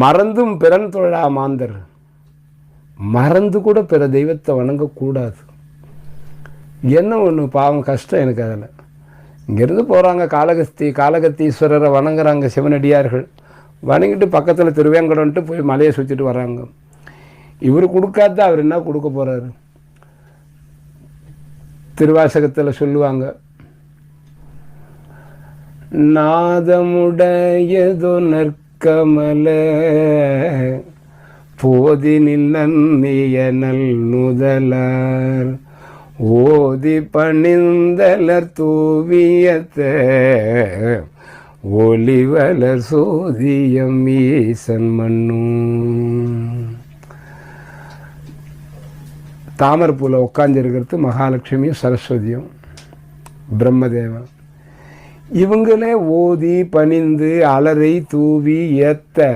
மறந்தும் பிறன் தொழா மாந்தர். மறந்து கூட பிற தெய்வத்தை வணங்கக்கூடாது. என்ன ஒன்று பாவம் கஷ்டம் எனக்கு அதில். இங்கேருந்து போகிறாங்க காலகஸ்தி காலகத்தீஸ்வரரை வணங்குறாங்க சிவனடியார்கள். வணங்கிட்டு பக்கத்தில் திருவேங்கடம்ட்டு போய் மலையை சுற்றிட்டு வராங்க இவர் கொடுக்காத? அவர் என்ன கொடுக்க போகிறாரு திருவாசகத்தில் சொல்லுவாங்க நாதமுடையதோ நற்கமல போதினில் நன்னிய நல் நுதலார் ஓதி பணிந்தலர் தூவியத்த ஒளிவலர் சோதியம் ஈசன் மண்ணும் தாமரப்பூவில் உட்காந்துருக்கிறது மகாலட்சுமியும் சரஸ்வதியும் பிரம்மதேவன் இவங்களே ஓதி பணிந்து அலறை தூவி ஏத்த